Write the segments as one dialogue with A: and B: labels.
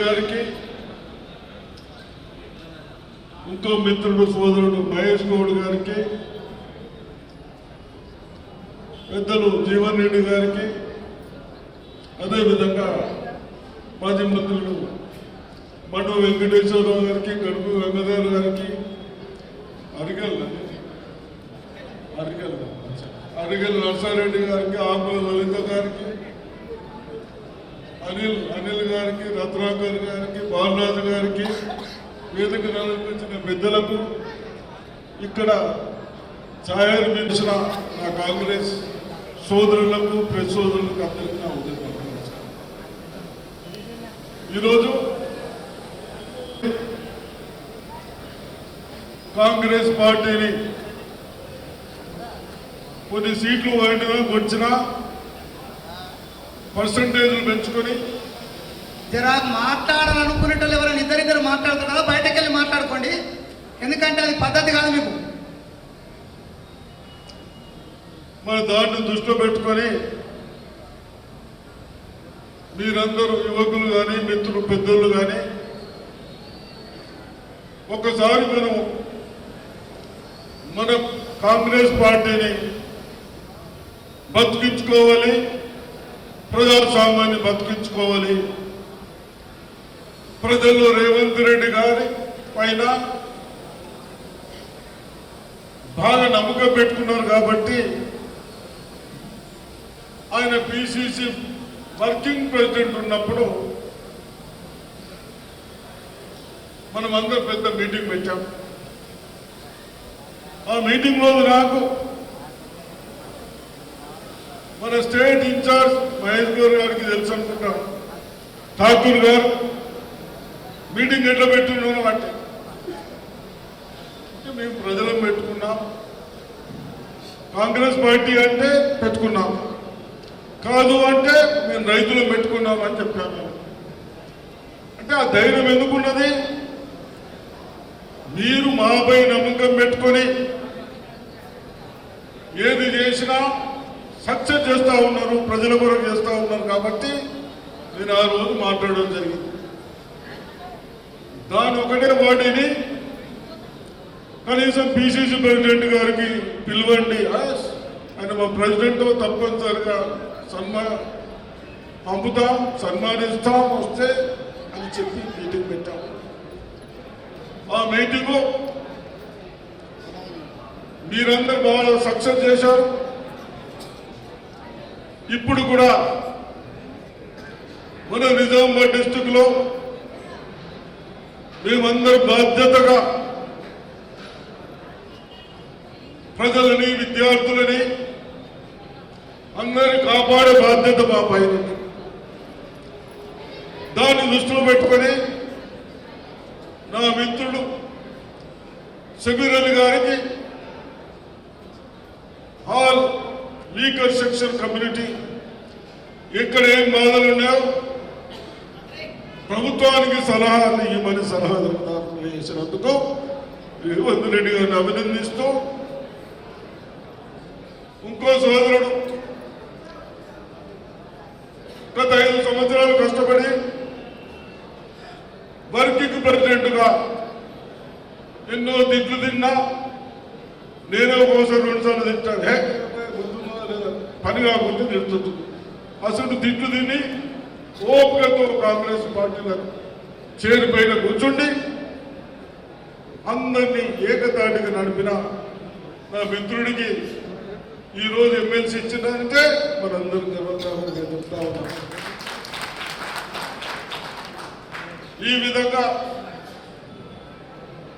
A: గారికి ఇంకో మిత్రుడు సోదరుడు మహేష్ గౌడ్ గారికి పెద్దలు జీవన్ రెడ్డి గారికి అదేవిధంగా మాజీ మంత్రులు మడు వెంకటేశ్వరరావు గారికి గడుపు వెంకటేశ్వర గారికి అరిగల్ అరిగల్ అరిగల్ నర్సారెడ్డి గారికి ఆకుల లలిత గారికి అనిల్ అనిల్ గారికి రత్నాకర్ గారికి బాలరాజు గారికి వేదిక నడిపించిన పెద్దలకు ఇక్కడ ఛాయలు మించిన నా కాంగ్రెస్ సోదరులకు ప్రెస్ సోదరులకు అందరికీ నా ఉదయపూర్వక ఈరోజు కాంగ్రెస్ పార్టీని కొన్ని సీట్లు వాటిలో వచ్చినా పర్సంటేజ్లు పెంచుకొని
B: జరా మాట్లాడాలనుకునేటోళ్ళు ఎవరైనా ఇద్దరిద్దరు మాట్లాడుతారు కదా బయటకు వెళ్ళి మాట్లాడుకోండి. ఎందుకంటే అది పద్ధతి కాదు మీకు.
A: మన దాన్ని దృష్టిలో పెట్టుకొని మీరందరూ యువకులు కానీ మిత్రులు పెద్దలు కానీ ఒకసారి మనం మన కాంగ్రెస్ పార్టీని బతికించుకోవాలి. ప్రజాస్వామ్యాన్ని బతికించుకోవాలి. ప్రజలు రేవంత్ రెడ్డి గారి పైన బాగా నమ్మకం పెట్టుకున్నారు కాబట్టి ఆయన పిసిసి వర్కింగ్ ప్రెసిడెంట్ ఉన్నప్పుడు మనం అందరం పెద్ద మీటింగ్ పెట్టాం. ఆ మీటింగ్లో నాకు మన స్టేట్ ఇన్ఛార్జ్ మహేష్ గారికి తెలుసు అనుకుంటాం. ఠాకూర్ గారు మీటింగ్ ఎట్లా పెట్టున్నాను అంటే అంటే మేము ప్రజలను పెట్టుకున్నాం. కాంగ్రెస్ పార్టీ అంటే పెట్టుకున్నాం. కాదు అంటే మేము రైతులు పెట్టుకున్నాం అని చెప్పాను అంటే ఆ ధైర్యం ఎందుకున్నది? మీరు మాపై నమ్మకం పెట్టుకొని ఏది చేసినా సక్సెస్ చేస్తూ ఉన్నారు ప్రజల కొరకు చేస్తూ ఉన్నారు కాబట్టి నేను ఆ రోజు మాట్లాడడం జరిగింది. దాని ఒకటే వాటిని కనీసం పిసిసి ప్రెసిడెంట్ గారికి పిలవండి. ఆయన మా ప్రెసిడెంట్ తప్పనిసరిగా సన్మా పంపుతాం సన్మానిస్తాం వస్తే అని చెప్పి మీటింగ్ పెట్టాం ఆ మీటింగ్ మీరందరూ బాగా సక్సెస్ చేశారు. ఇప్పుడు కూడా మన నిజామాబాద్ డిస్టిక్లో మేమందరూ బాధ్యతగా ప్రజలని విద్యార్థులని అందరిని కాపాడే బాధ్యత మా పైన దాన్ని దృష్టిలో పెట్టుకొని నా మిత్రుడు సమీర్ అలీ గారికి ఆల్ వీకర్ సెక్షన్ కమ్యూనిటీ ఇక్కడ ఏం బాధలు ఉన్నాయో ప్రభుత్వానికి సలహాలు ఇవ్వమని సలహాలు చేసినందుకు రేవంత్ రెడ్డి గారిని అభినందిస్తూ ఇంకో సోదరుడు గత ఐదు సంవత్సరాలు కష్టపడి వర్కింగ్ ప్రెసిడెంట్గా ఎన్నో దిట్లు తిన్నా నేనే ఒకసారి రెండు సార్లు తింటాను. హే పని కాకుండా తిడుతుంది అసలు తిట్లు తిని ఓపికతో కాంగ్రెస్ పార్టీలో చేరు పైన కూర్చుండి అందరినీ ఏకతాటిగా నడిపిన నా మిత్రుడికి ఈ రోజు ఎమ్మెల్సీ ఇచ్చిందంటే మనందరూ గర్వకారంగా చెప్తా ఉన్నాం. ఈ విధంగా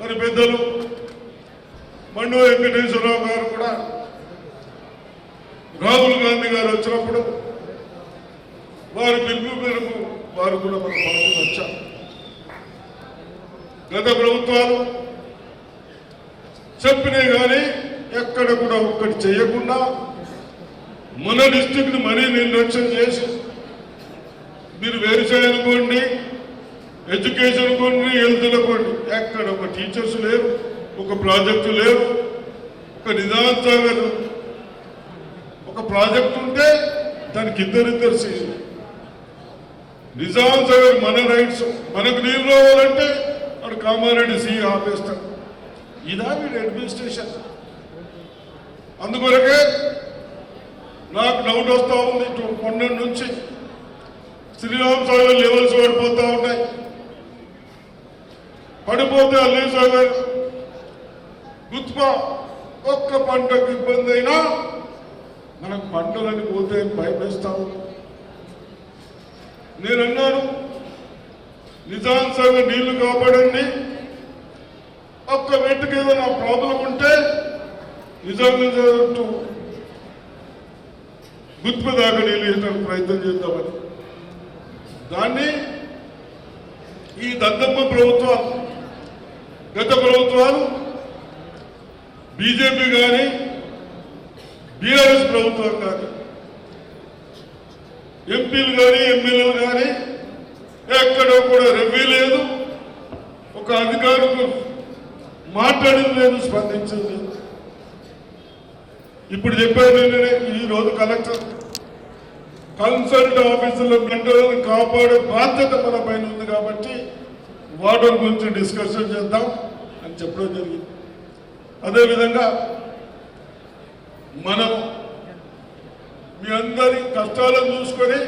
A: మరి పెద్దలు మండు వెంకటేశ్వరరావు గారు కూడా రాహుల్ గాంధీ గారు వచ్చినప్పుడు వారి పిలుపు మేరకు వారు కూడా మన పార్టీకి వచ్చారు. గత ప్రభుత్వాలు చెప్పినే కానీ ఎక్కడ కూడా ఒక్కటి చేయకుండా మన డిస్టిక్ని మరీ నిర్లక్ష్యం చేసి మీరు వ్యవసాయం అనుకోండి ఎడ్యుకేషన్ అనుకోండి హెల్త్ అనుకోండి ఎక్కడ ఒక టీచర్స్ లేరు ఒక ప్రాజెక్టు లేరు. ఒక నిదాన్ సాగర్ ఒక ప్రాజెక్ట్ ఉంటే దానికి ఇద్దరిద్దరు సీజన్. నిజాం సాగర్ మన రైట్స్ మనకు నీళ్ళు రావాలంటే అక్కడ కామారెడ్డి సి ఆపేస్తాడు. ఇదా వీడి అడ్మినిస్ట్రేషన్ అందుకొరకే నాకు డౌట్ వస్తూ ఉంది. పన్నెండు నుంచి శ్రీరామ్ సాగర్ లెవెల్స్ పడిపోతూ ఉన్నాయి. పడిపోతే అల్లీ సాగర్ గుత్మా ఒక్క పంటకు ఇబ్బంది అయినా మనకు పంటలని పోతే భయపేస్తాము నేను అన్నాను నిజాం సాగర్ నీళ్ళు కాపాడండి. ఒక్క వెంటకి ఏదైనా ప్రాబ్లం ఉంటే నిజాం సాగర్ టు గుత్ప దాకా నీళ్ళు వేయడానికి ప్రయత్నం చేద్దామని. దాన్ని ఈ దద్దమ్మ ప్రభుత్వాలు గత ప్రభుత్వాలు బీజేపీ కానీ బీఆర్ఎస్ ప్రభుత్వం కానీ ఎంపీలు కానీ ఎమ్మెల్యేలు కానీ ఎక్కడో కూడా రెవ్యూ లేదు. ఒక అధికారులు మాట్లాడింది లేదు స్పందించింది. ఇప్పుడు చెప్పాను నేనే ఈ రోజు కలెక్టర్ కన్సల్ట్ ఆఫీసులో బిడ్డలను కాపాడే బాధ్యత మన పైన ఉంది కాబట్టి వాటర్ గురించి డిస్కషన్ చేద్దాం అని చెప్పడం జరిగింది. అదేవిధంగా మనం మీ అందరి కష్టాలను చూసుకొని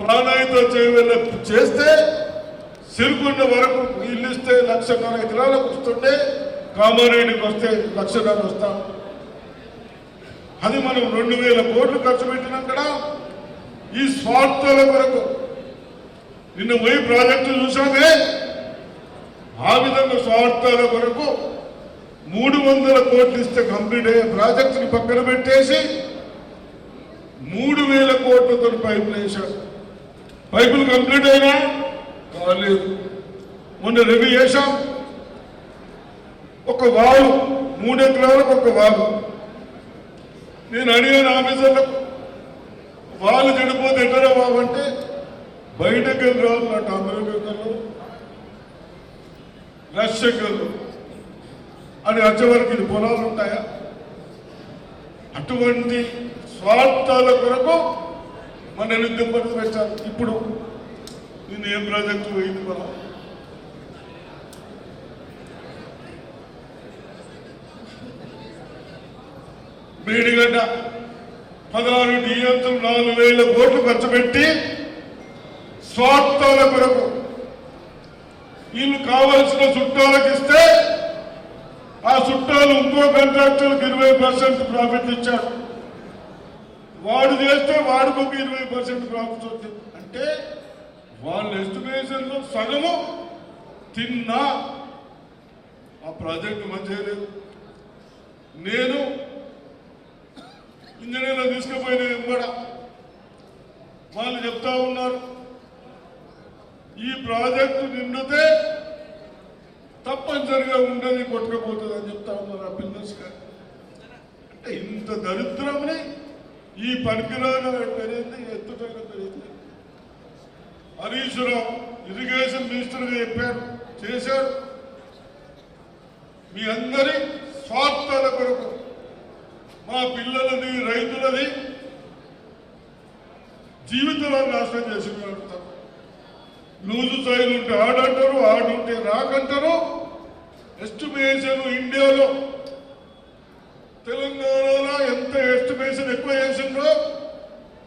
A: ప్రాణాయితో చేయవల్ల చేస్తే సిరుకున్న వరకు ఇల్లు ఇస్తే లక్షన్నర ఎకరాలకు వస్తుంటే కామారెడ్డికి వస్తే లక్షన్నర వస్తాం. అది మనం రెండు వేల కోట్లు ఖర్చు పెట్టినాం కదా. ఈ స్వార్థాల కొరకు నిన్న పోయి ప్రాజెక్టు చూసామే ఆ విధంగా స్వార్థాల కొరకు మూడు వందల కోట్లు ఇస్తే కంప్లీట్ అయ్యే ప్రాజెక్టుని పక్కన పెట్టేసి మూడు వేల కోట్లతో పైపులు వేశారు పైపులు కంప్లీట్ అయినా కాలేదు. మొన్న రివ్యూ చేశాం. ఒక వాగు మూడెకరాలకు ఒక వాగు నేను అడిగాను ఆఫీసర్లకు వాళ్ళు చెడిపోతే ఎట్టరా బాబు అంటే బయటకు వెళ్ళి రావాలి నాకు అమెరికలు రష్యకలు అని వచ్చేవరకు ఇది పొలాలు ఉంటాయా? అటువంటి స్వార్థాల కొరకు మనల్ని దిబ్బలు పెట్టారు ఇప్పుడు నేను ఏం ప్రాజెక్టు పోయింది మనం మేడిగడ్డ పదహారు డిఎంతో నాలుగు వేల కోట్లు ఖర్చు పెట్టి స్వార్థాల కొరకు వీళ్ళు కావలసిన చుట్టాలకు ఇస్తే ఆ చుట్టాలు ఇంకో కాంట్రాక్టర్లకు ఇరవై పర్సెంట్ ప్రాఫిట్ ఇచ్చారు. వాడు చేస్తే వాడికి ఒక ఇరవై పర్సెంట్ ప్రాఫిట్ వచ్చింది అంటే వాళ్ళ ఎస్టిమేషన్లో సగము తిన్నా ఆ ప్రాజెక్టు మంచిగా లేదు. నేను ఇంజనీర్లు తీసుకుపోయిన ఎంబడ వాళ్ళు చెప్తా ఉన్నారు ఈ ప్రాజెక్టు నిండితే తప్పనిసరిగా ఉండని కొట్టుకపోతుంది అని చెప్తా ఉన్నారు ఆ బిల్డర్స్ గారు అంటే ఇంత దరిద్రంని ఈ పనికిరాని పెరిగింది ఎత్తుటైన పెరిగింది హరీష్ రావు ఇరిగేషన్ మినిస్టర్గా చెప్పారు చేశారు. మీ అందరి స్వార్థాల కొరకు మా పిల్లలది రైతులది జీవితాలను నాశనం చేసి పెడతారు లూజు సైలు ఉంటే ఆడంటారు ఆడుంటే రాకంటారు. ఎస్టిమేషన్ ఇండియాలో తెలంగాణలో ఎస్టిమేషన్ ఎక్కువ చేసిండ్రో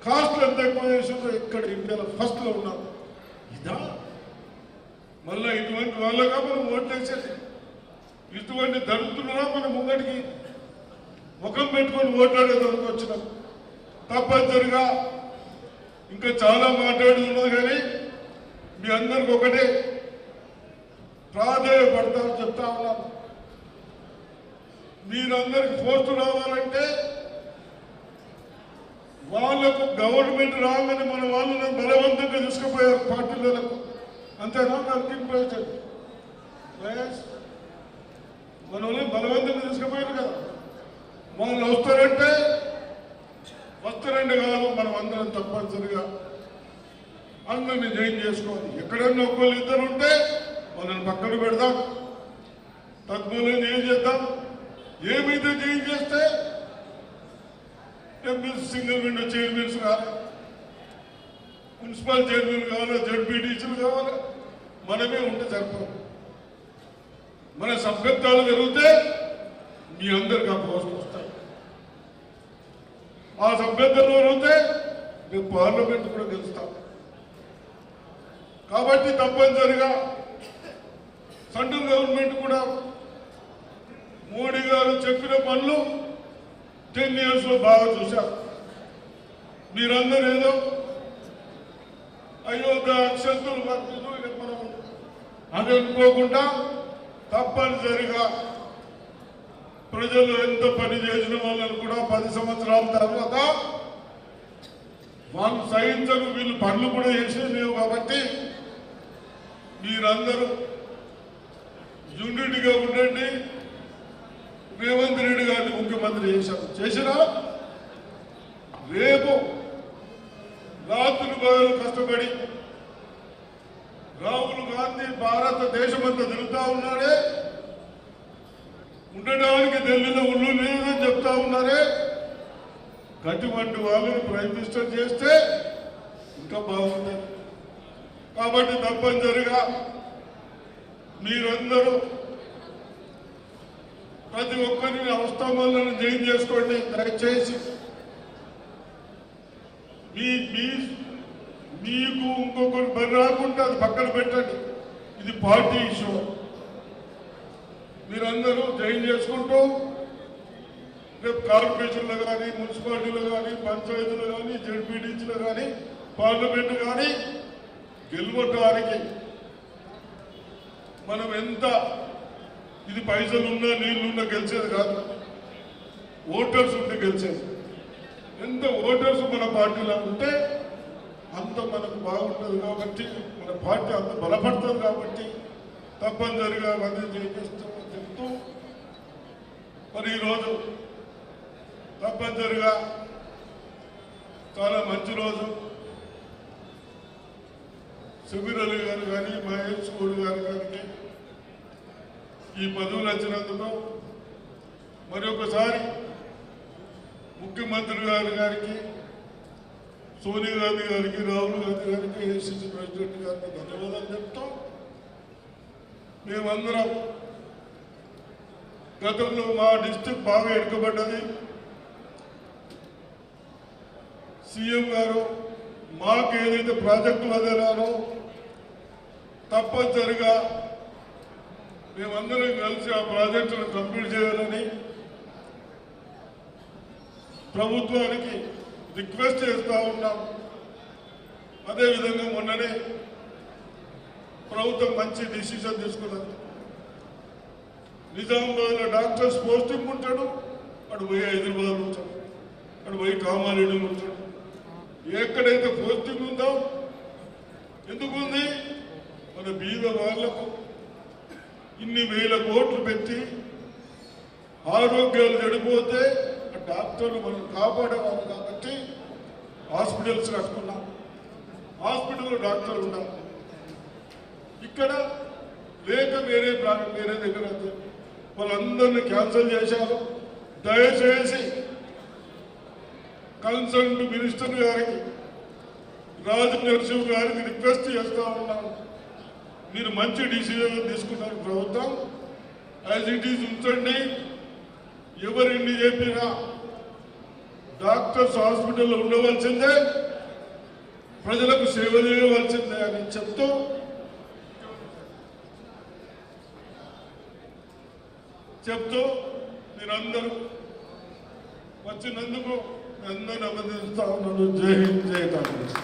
A: కాస్ట్ ఎంత ఎక్కువ చేసిండ్రో ఇక్కడ ఇండియాలో ఫస్ట్లో ఉన్నాం. ఇదా? మళ్ళా ఇటువంటి వాళ్ళగా మనం ఓట్లేసేది ఇటువంటి దళితులుగా మనం ముంగడికి ముఖం పెట్టుకొని ఓట్లాడేదానికి వచ్చినాం. తప్పనిసరిగా ఇంకా చాలా మాట్లాడుతున్నది కానీ మీ అందరికి ఒకటే ప్రాధాన్యపడతామని చెప్తా ఉన్నాను. మీరందరికి పోస్టు రావాలంటే వాళ్ళకు గవర్నమెంట్ రాగానే మన వాళ్ళని బలవంతంగా తీసుకుపోయారు పార్టీలకు. అంతేనా? వర్కింగ్ మన వాళ్ళని బలవంతంగా తీసుకుపోయారు కదా. వాళ్ళు వస్తారంటే వస్తారంటే కాదు మనం అందరం తప్పనిసరిగా అందరిని జాయిన్ చేసుకోవాలి. ఎక్కడన్నా ఒక్కళ్ళు ఇద్దరు ఉంటే వాళ్ళని పక్కన పెడదాం. తక్కువలో ఏం చేద్దాం? ఏమైతే జాయిన్ చేస్తే ఎంపీస్ సింగిల్ విండో చైర్మన్స్ కావాలి. మున్సిపల్ చైర్మన్ కావాలా జడ్పీటీసీలు కావాలా. మనమే ఉంటే సరిపోదు. మన సభ్యత్వాలు పెరిగితే మీ అందరికి ఆ పోస్ట్ వస్తాయి. ఆ సభ్యత్వం పెరిగితే మేము పార్లమెంట్ కూడా గెలుస్తాం. కాబట్టి తప్పనిసరిగా సెంట్రల్ గవర్నమెంట్ కూడా మోడీ గారు చెప్పిన పనులు టెన్ ఇయర్స్లో బాగా చూశాం. మీరందరూ ఏదో అయోధ్య అక్షంతులు భక్తులు ఇక మనం అని అనుకోకుండా తప్పనిసరిగా ప్రజలు ఎంత పని చేసిన వాళ్ళని కూడా పది సంవత్సరాల తర్వాత వాళ్ళు సహించరు వీళ్ళు పనులు కూడా చేసేది కాబట్టి మీరందరూ యూనిట్గా ఉండండి. రేవంత్ రెడ్డి గారిని ముఖ్యమంత్రి చేశారు. చేసినా రేపు రాత్రులు పగలు కష్టపడి రాహుల్ గాంధీ భారతదేశమంతా తిరుగుతా ఉన్నాడే. ఉండడానికి ఢిల్లీలో ఉళ్ళు లేదని చెప్తా ఉన్నారే. అటువంటి వాళ్ళని ప్రయత్నిష్టం చేస్తే ఇంకా బాగుంటుంది. కాబట్టి తప్పనిసరిగా మీరందరూ ప్రతి ఒక్కరిని అవస్థామాలను జైన్ చేసుకోండి. దయచేసి మీ మీకు ఇంకొకరు పని రాకుండా అది పక్కన పెట్టండి. ఇది పార్టీ ఇష్యూ. మీరందరూ జైన్ చేసుకుంటూ రేపు కార్పొరేషన్లో కానీ మున్సిపాలిటీలో కానీ పంచాయతీలో కానీ జడ్పీటీసీలో కానీ పార్లమెంట్ కానీ గెలవటానికి మనం ఎంత ఇది పైసలు ఉన్నా నీళ్ళు ఉన్నా గెలిచేది కాదు. ఓటర్స్ ఉంటే గెలిచేది. ఎంత ఓటర్స్ మన పార్టీలో ఉంటే అంత మనకు బాగుంటుంది కాబట్టి మన పార్టీ అంత బలపడుతుంది కాబట్టి తప్పనిసరిగా అవన్నీ చేపిస్తామని చెప్తూ మరి ఈరోజు తప్పనిసరిగా చాలా మంచి రోజు. సుబీర్ గారు కానీ మహేష్ గౌడ్ గారు కానీ ఈ పదవులు వచ్చినందుకు మరొకసారి ముఖ్యమంత్రి గారి గారికి సోనియా గాంధీ గారికి రాహుల్ గాంధీ గారికి ఏసీసీ ప్రెసిడెంట్ గారికి ధన్యవాదాలు చెప్తూ మేమందరం గతంలో మా డిస్టిక్ బాగా ఎడకబడ్డది. సీఎం గారు మాకు ఏదైతే ప్రాజెక్టు వదిలారో తప్పనిసరిగా మేమందరం కలిసి ఆ ప్రాజెక్టును కంప్లీట్ చేయాలని ప్రభుత్వానికి రిక్వెస్ట్ చేస్తూ ఉన్నాం. అదేవిధంగా మొన్ననే ప్రభుత్వం మంచి డిసిషన్ తీసుకున్నది. నిజామాబాద్లో డాక్టర్స్ పోస్టింగ్ ఉంటాడు అటు పోయి హైదరాబాద్ ఉంటాడు అటు పోయి కామారెడ్డి ఉంటాడు. ఎక్కడైతే పోస్టింగ్ ఉందో ఎందుకుంది? మన బీద వాళ్ళకు ఇన్ని వేల కోట్లు పెట్టి ఆరోగ్యాలు చెడిపోతే ఆ డాక్టర్లు మనం కాపాడేవాళ్ళు కాబట్టి హాస్పిటల్స్ కట్టుకున్నాం. హాస్పిటల్లో డాక్టర్లు ఉన్నారు ఇక్కడ లేక వేరే ప్రాంతం వేరే దగ్గర అయితే వాళ్ళందరినీ క్యాన్సిల్ చేశారు. దయచేసి కన్సల్ట్ మినిస్టర్ గారికి రాజు నరసింహ గారికి రిక్వెస్ట్ చేస్తూ ఉన్నాను. మీరు మంచి డిసిజన్ తీసుకున్నారు ప్రభుత్వం. యాజ్ ఇట్ ఈజ్ ఉంచండి. ఎవరిని చెప్పినా డాక్టర్స్ హాస్పిటల్లో ఉండవలసిందే. ప్రజలకు సేవ చేయవలసిందే అని చెప్తూ చెప్తూ మీరందరూ వచ్చినందుకు మీ అందరిని అభినందిస్తా ఉన్నాను. జై హింద్ జై కాంగ్రెస్